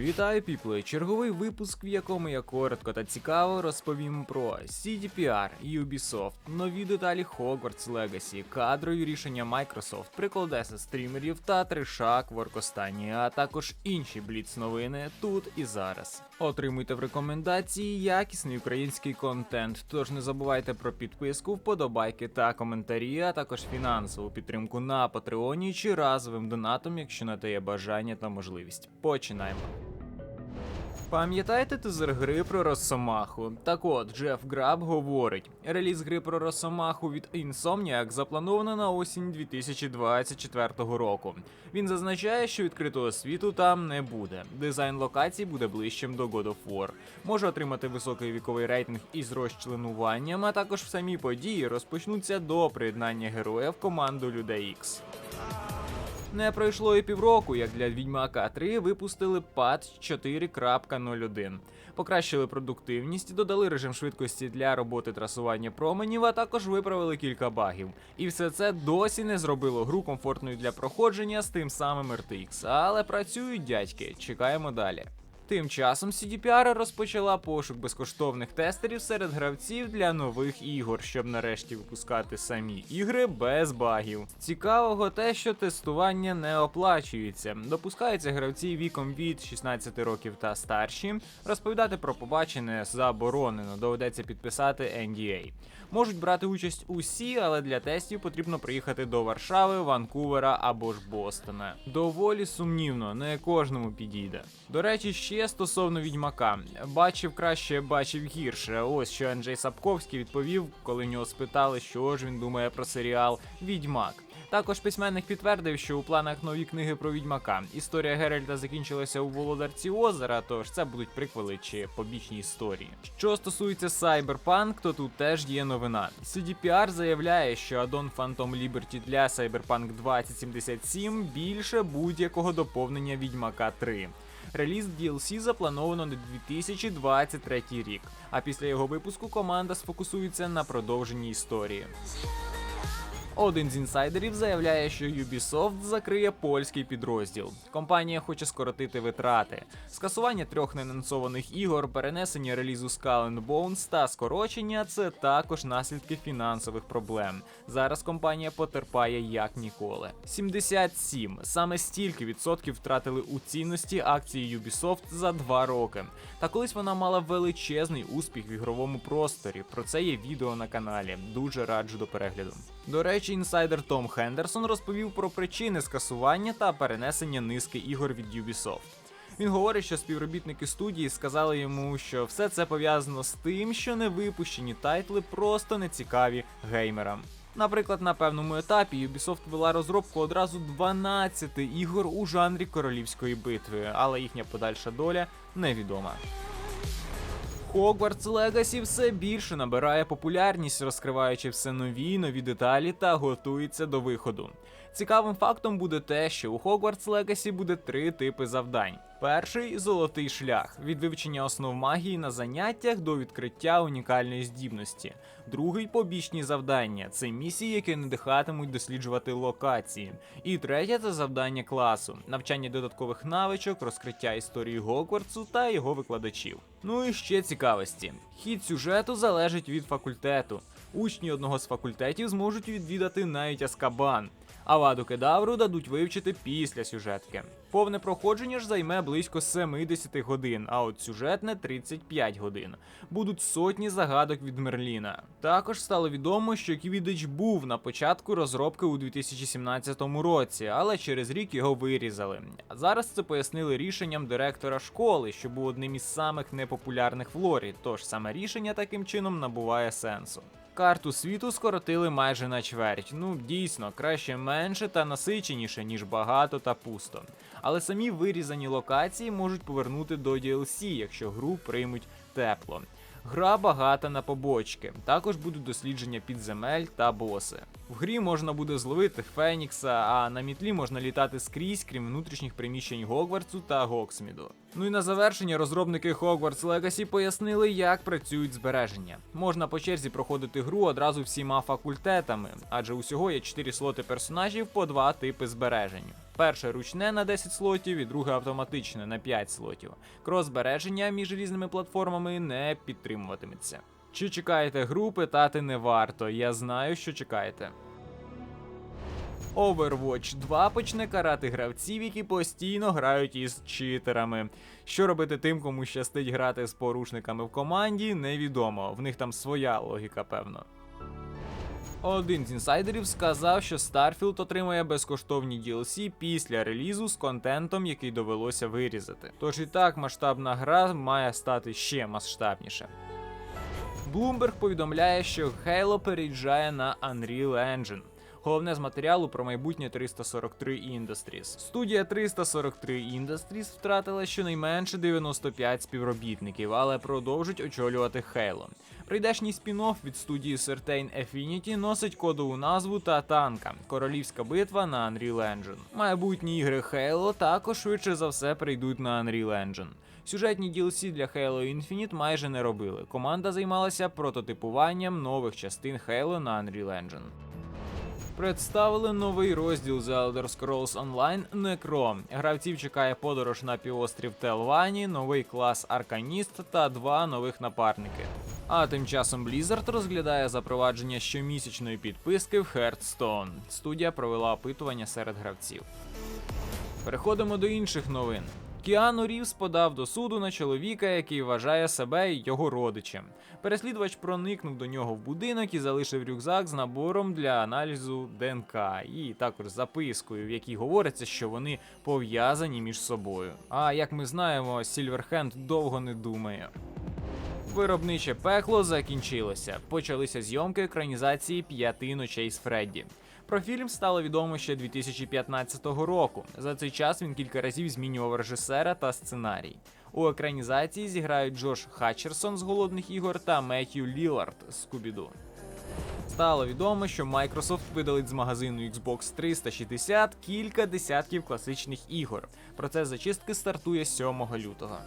Вітаю, піпли! Черговий випуск, в якому я коротко та цікаво розповім про CDPR, Ubisoft, нові деталі Hogwarts Legacy, кадрові рішення Microsoft, приколдеси стрімерів та тришак в Оркостані, а також інші бліц новини тут і зараз. Отримуйте в рекомендації якісний український контент. Тож не забувайте про підписку, вподобайки та коментарі, а також фінансову підтримку на Патреоні чи разовим донатом, якщо на те є бажання та можливість. Починаємо. Пам'ятаєте тизер гри про Росомаху? Так от, Джеф Граб говорить: реліз гри про Росомаху від Insomniac заплановано на осінь 2024 року. Він зазначає, що відкритого світу там не буде. Дизайн локацій буде ближчим до God of War. Може отримати високий віковий рейтинг із розчленуванням, а також в самі події розпочнуться до приєднання героя в команду Людей Ікс. Не пройшло і півроку, як для Відьмака 3 випустили пад 4.01. Покращили продуктивність, додали режим швидкості для роботи трасування променів, а також виправили кілька багів. І все це досі не зробило гру комфортною для проходження з тим самим RTX. Але працюють дядьки, чекаємо далі. Тим часом CDPR розпочала пошук безкоштовних тестерів серед гравців для нових ігор, щоб нарешті випускати самі ігри без багів. Цікавого те, що тестування не оплачується. Допускаються гравці віком від 16 років та старші. Розповідати про побачене заборонено, доведеться підписати NDA. Можуть брати участь усі, але для тестів потрібно приїхати до Варшави, Ванкувера або ж Бостона. Доволі сумнівно, не кожному підійде. До речі, ще стосовно відьмака. Бачив краще, бачив гірше. Ось що Анджей Сапковський відповів, коли нього спитали, що ж він думає про серіал Відьмак. Також письменник підтвердив, що у планах нові книги про відьмака. Історія Геральта закінчилася у Володарці озера, тож це будуть приквели чи побічні історії. Що стосується Cyberpunk, то тут теж є новина. CDPR заявляє, що аддон Phantom Liberty для Cyberpunk 2077 більше будь-якого доповнення Відьмака 3. Реліз DLC заплановано на 2023 рік. А після його випуску команда сфокусується на продовженні історії. Один з інсайдерів заявляє, що Ubisoft закриє польський підрозділ. Компанія хоче скоротити витрати. Скасування трьох неанонсованих ігор, перенесення релізу Skull and Bones та скорочення це також наслідки фінансових проблем. Зараз компанія потерпає як ніколи. 77. Саме стільки відсотків втратили у цінності акції Ubisoft за два роки. Та колись вона мала величезний успіх в ігровому просторі. Про це є відео на каналі. Дуже раджу до перегляду. До речі, інсайдер Том Хендерсон розповів про причини скасування та перенесення низки ігор від Ubisoft. Він говорить, що співробітники студії сказали йому, що все це пов'язано з тим, що невипущені тайтли просто не цікаві геймерам. Наприклад, на певному етапі Ubisoft вела розробку одразу 12 ігор у жанрі королівської битви, але їхня подальша доля невідома. Hogwarts Legacy все більше набирає популярність, розкриваючи все нові нові деталі та готується до виходу. Цікавим фактом буде те, що у Hogwarts Legacy буде три типи завдань. Перший золотий шлях від вивчення основ магії на заняттях до відкриття унікальної здібності. Другий побічні завдання це місії, які надихатимуть досліджувати локації. І третє це завдання класу, навчання додаткових навичок, розкриття історії Гогвартсу та його викладачів. Ну і ще цікавості. Хід сюжету залежить від факультету. Учні одного з факультетів зможуть відвідати навіть Аскабан. А ваду кедавру дадуть вивчити після сюжетки. Повне проходження ж займе близько 70 годин, а от сюжетне 35 годин. Будуть сотні загадок від Мерліна. Також стало відомо, що Квідич був на початку розробки у 2017 році, але через рік його вирізали. Зараз це пояснили рішенням директора школи, що був одним із самих непопулярних в лорі, тож саме рішення таким чином набуває сенсу. Карту світу скоротили майже на чверть. Ну дійсно, краще менше та насиченіше, ніж багато та пусто. Але самі вирізані локації можуть повернути до DLC, якщо гру приймуть тепло. Гра багата на побочки, також будуть дослідження підземель та боси. В грі можна буде зловити Фенікса, а на мітлі можна літати скрізь, крім внутрішніх приміщень Гогвартсу та Гоксміду. Ну і на завершення розробники Hogwarts Legacy пояснили, як працюють збереження. Можна по черзі проходити гру одразу всіма факультетами, адже усього є 4 слоти персонажів по два типи збережень. Перше ручне на 10 слотів і друге автоматичне на 5 слотів. Крос-збереження між різними платформами не підтримуватиметься. Чи чекаєте гру, питати не варто. Я знаю, що чекаєте. Overwatch 2 почне карати гравців, які постійно грають із читерами. Що робити тим, кому щастить грати з порушниками в команді, невідомо. В них там своя логіка, певно. Один з інсайдерів сказав, що Starfield отримає безкоштовні DLC після релізу з контентом, який довелося вирізати. Тож і так масштабна гра має стати ще масштабніше. Bloomberg повідомляє, що Halo переїжджає на Unreal Engine. Головне з матеріалу про майбутнє 343 Industries. Студія 343 Industries втратила щонайменше 95 співробітників, але продовжить очолювати Halo. Прийдешній спін-офф від студії Certain Affinity носить кодову назву Татанка Королівська битва на Unreal Engine. Майбутні ігри Halo також швидше за все прийдуть на Unreal Engine. Сюжетні DLC для Halo Infinite майже не робили. Команда займалася прототипуванням нових частин Halo на Unreal Engine. Представили новий розділ The Elder Scrolls Online Necrom. Гравців чекає подорож на півострів Телвані, новий клас Арканіст та два нових напарники. А тим часом Blizzard розглядає запровадження щомісячної підписки в Hearthstone. Студія провела опитування серед гравців. Переходимо до інших новин. Кіану Рівс подав до суду на чоловіка, який вважає себе його родичем. Переслідувач проникнув до нього в будинок і залишив рюкзак з набором для аналізу ДНК, і також запискою, в якій говориться, що вони пов'язані між собою. А як ми знаємо, Сільверхенд довго не думає. Виробниче пекло закінчилося. Почалися зйомки екранізації п'яти ночей з Фредді. Про фільм стало відомо ще 2015 року. За цей час він кілька разів змінював режисера та сценарій. У екранізації зіграють Джош Хатчерсон з голодних ігор та Меттью Лілард з Скубіду. Стало відомо, що Microsoft видалить з магазину Xbox 360 кілька десятків класичних ігор. Процес зачистки стартує 7 лютого.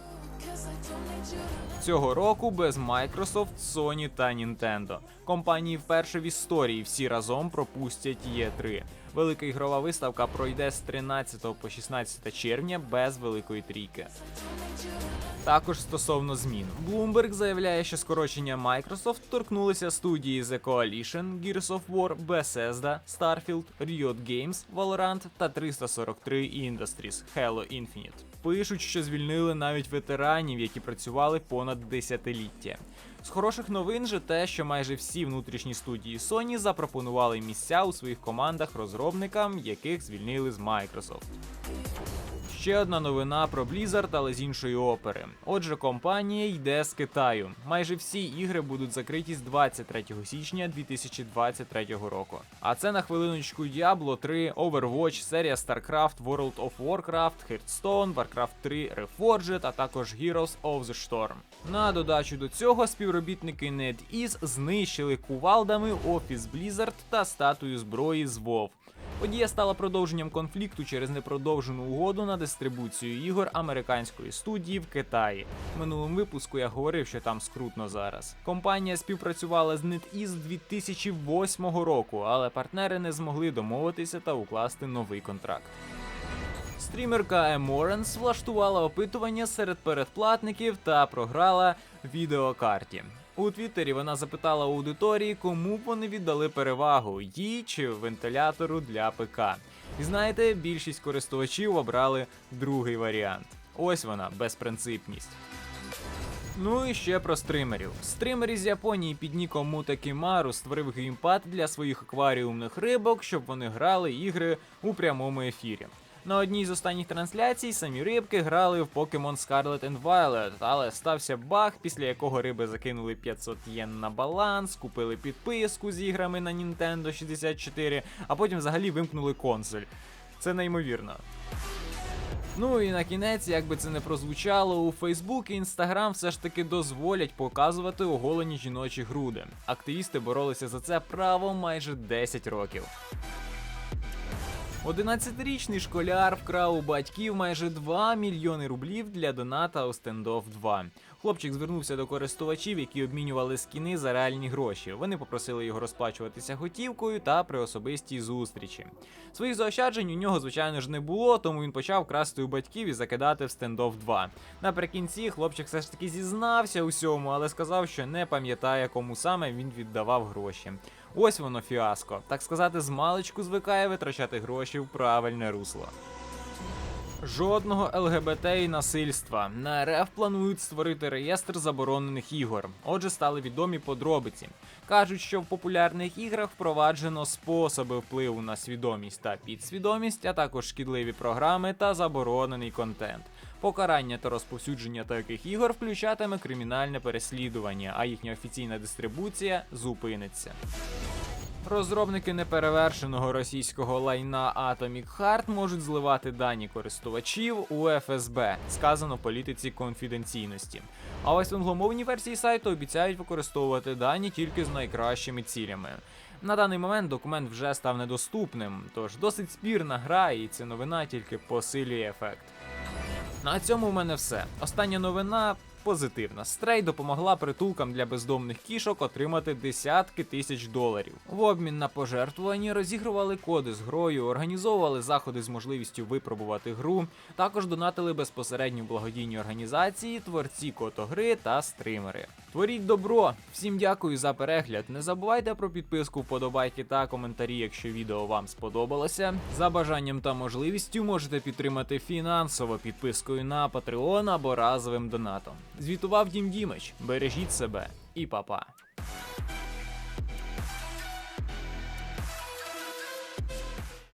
Цього року без Microsoft, Sony та Nintendo. Компанії вперше в історії всі разом пропустять E3. Велика ігрова виставка пройде з 13 по 16 червня без великої трійки. Також стосовно змін, Bloomberg заявляє, що скорочення Microsoft торкнулися студії The Coalition, Gears of War, Bethesda, Starfield, Riot Games, Valorant та 343 Industries Halo Infinite. Пишуть, що звільнили навіть ветеранів, які працювали понад десятиліття. З хороших новин же те, що майже всі внутрішні студії Sony запропонували місця у своїх командах розробникам, яких звільнили з Microsoft. Ще одна новина про Blizzard, але з іншої опери. Отже, компанія йде з Китаю. Майже всі ігри будуть закриті з 23 січня 2023 року. А це на хвилиночку Diablo 3, Overwatch, серія StarCraft, World of Warcraft, Hearthstone, Warcraft 3 Reforged, а також Heroes of the Storm. На додачу до цього співробітники NetEase знищили кувалдами офіс Blizzard та статую зброї з WoW. Подія стала продовженням конфлікту через непродовжену угоду на дистрибуцію ігор американської студії в Китаї. В минулому випуску я говорив, що там скрутно зараз. Компанія співпрацювала з NetEase з 2008 року, але партнери не змогли домовитися та укласти новий контракт. Стрімерка Еморенс влаштувала опитування серед передплатників та програла відеокарті. У Твіттері вона запитала аудиторії, кому б вони віддали перевагу їй чи вентилятору для ПК. І знаєте, більшість користувачів обрали другий варіант. Ось вона безпринципність. Ну і ще про стримерів. Стример із Японії під ніком Мутакімару створив геймпад для своїх акваріумних рибок, щоб вони грали ігри у прямому ефірі. На одній з останніх трансляцій самі рибки грали в Pokemon Scarlet and Violet, але стався баг, після якого риби закинули 500 єн на баланс, купили підписку з іграми на Nintendo 64, а потім взагалі вимкнули консоль. Це неймовірно. Ну і на кінець, як би це не прозвучало, у Facebook і Instagram все ж таки дозволять показувати оголені жіночі груди. Активісти боролися за це право майже 10 років. 11-річний школяр вкрав у батьків майже 2 мільйони рублів для доната у стендофф 2. Хлопчик звернувся до користувачів, які обмінювали скіни за реальні гроші. Вони попросили його розплачуватися готівкою та при особистій зустрічі. Своїх заощаджень у нього, звичайно ж, не було, тому він почав красти у батьків і закидати в стендофф 2. Наприкінці хлопчик все ж таки зізнався усьому, але сказав, що не пам'ятає, кому саме він віддавав гроші. Ось воно фіаско. Так сказати, з маличку звикає витрачати гроші в правильне русло. Жодного ЛГБТ і насильства. На РФ планують створити реєстр заборонених ігор. Отже, стали відомі подробиці. Кажуть, що в популярних іграх впроваджено способи впливу на свідомість та підсвідомість, а також шкідливі програми та заборонений контент. Покарання та розповсюдження таких ігор включатиме кримінальне переслідування, а їхня офіційна дистрибуція зупиниться. Розробники неперевершеного російського лайна Atomic Heart можуть зливати дані користувачів у ФСБ, сказано в політиці конфіденційності. А ось в англомовній версії сайту обіцяють використовувати дані тільки з найкращими цілями. На даний момент документ вже став недоступним, тож досить спірна гра, і ця новина тільки посилює ефект. На цьому в мене все. Остання новина позитивна. Стрей допомогла притулкам для бездомних кішок отримати десятки тисяч доларів. В обмін на пожертвувані розігрували коди з грою, організовували заходи з можливістю випробувати гру. Також донатили безпосередньо благодійні організації, творці котогри та стримери. Творіть добро! Всім дякую за перегляд. Не забувайте про підписку, вподобайки та коментарі, якщо відео вам сподобалося. За бажанням та можливістю можете підтримати фінансово підпискою на Patreon або разовим донатом. Звітував Дім Дімич. Бережіть себе і па-па.